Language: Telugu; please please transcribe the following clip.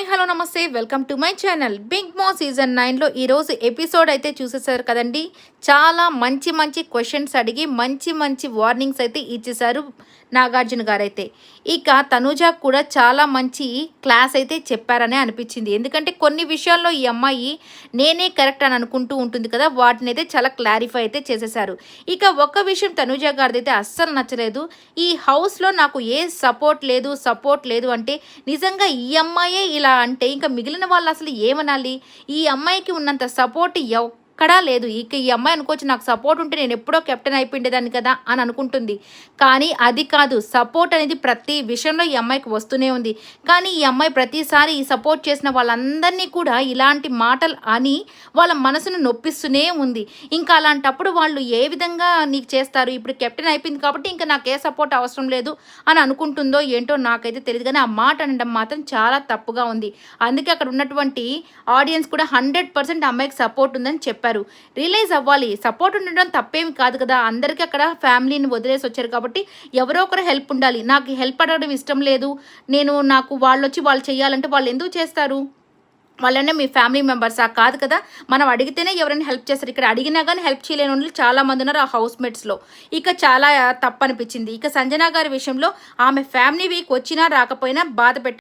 హాయ్ హలో నమస్తే. Welcome to my channel. Big మో సీజన్ నైన్లో ఈరోజు ఎపిసోడ్ అయితే చూసేసారు కదండి. చాలా మంచి మంచి క్వశ్చన్స్ అడిగి మంచి మంచి వార్నింగ్స్ అయితే ఇచ్చేసారు నాగార్జున గారు అయితే ఇక తనూజ కూడా చాలా మంచి క్లాస్ అయితే చెప్పారని అనిపించింది. ఎందుకంటే కొన్ని విషయాల్లో ఈ అమ్మాయి నేనే కరెక్ట్ అని అనుకుంటూ ఉంటుంది కదా వాటిని అయితే చాలా క్లారిఫై అయితే చేసేసారు ఇక ఒక్క విషయం తనూజ గారిది అయితే అస్సలు నచ్చలేదు. ఈ హౌస్లో నాకు ఏ సపోర్ట్ లేదు సపోర్ట్ లేదు అంటే నిజంగా ఈ అమ్మాయే ఇలా అంటే ఇంకా మిగిలిన వాళ్ళు అసలు ఏమనాలి? ఈ అమ్మాయికి ఉన్నంత సపోర్ట్ ఎక్కడా లేదు. ఇక ఈ అమ్మాయి అనుకోవచ్చు నాకు సపోర్ట్ ఉంటే నేను ఎప్పుడో కెప్టెన్ అయిపోయిండేదాన్ని కదా అని అనుకుంటుంది. కానీ అది కాదు సపోర్ట్ అనేది ప్రతి విషయంలో ఈ అమ్మాయికి వస్తూనే ఉంది. కానీ ఈ అమ్మాయి ప్రతిసారి ఈ సపోర్ట్ చేసిన వాళ్ళందరినీ కూడా ఇలాంటి మాటలు అని వాళ్ళ మనసును నొప్పిస్తూనే ఉంది. ఇంకా అలాంటప్పుడు వాళ్ళు ఏ విధంగా నీకు చేస్తారు? ఇప్పుడు కెప్టెన్ అయిపోయింది కాబట్టి ఇంకా నాకు ఏ సపోర్ట్ అవసరం లేదు అని అనుకుంటుందో ఏంటో నాకైతే తెలియదు కానీ ఆ మాట అనడం మాత్రం చాలా తప్పుగా ఉంది. అందుకే అక్కడ ఉన్నటువంటి ఆడియన్స్ కూడా హండ్రెడ్ పర్సెంట్ అమ్మాయికి సపోర్ట్ ఉందని చెప్పారు. రియలైజ్ అవ్వాలి. సపోర్ట్ ఉండడం తప్పేమి కాదు కదా. అందరికీ అక్కడ ఫ్యామిలీని వదిలేసి వచ్చారు కాబట్టి ఎవరో ఒకరు హెల్ప్ ఉండాలి. నాకు హెల్ప్ అడగడం ఇష్టం లేదు. నేను నాకు వాళ్ళు వచ్చి వాళ్ళు చేయాలంటే వాళ్ళు ఎందుకు చేస్తారు? వాళ్ళనే మీ ఫ్యామిలీ మెంబర్సా? కాదు కదా. మనం అడిగితేనే ఎవరైనా హెల్ప్ చేస్తారు. ఇక్కడ అడిగినా కానీ హెల్ప్ చేయలేని వాళ్ళు చాలా మంది ఉన్నారు ఆ హౌస్ మేట్స్లో ఇక చాలా తప్పు అనిపించింది ఇక సంజన గారి విషయంలో ఆమె ఫ్యామిలీ వీక్ వచ్చినా రాకపోయినా బాధ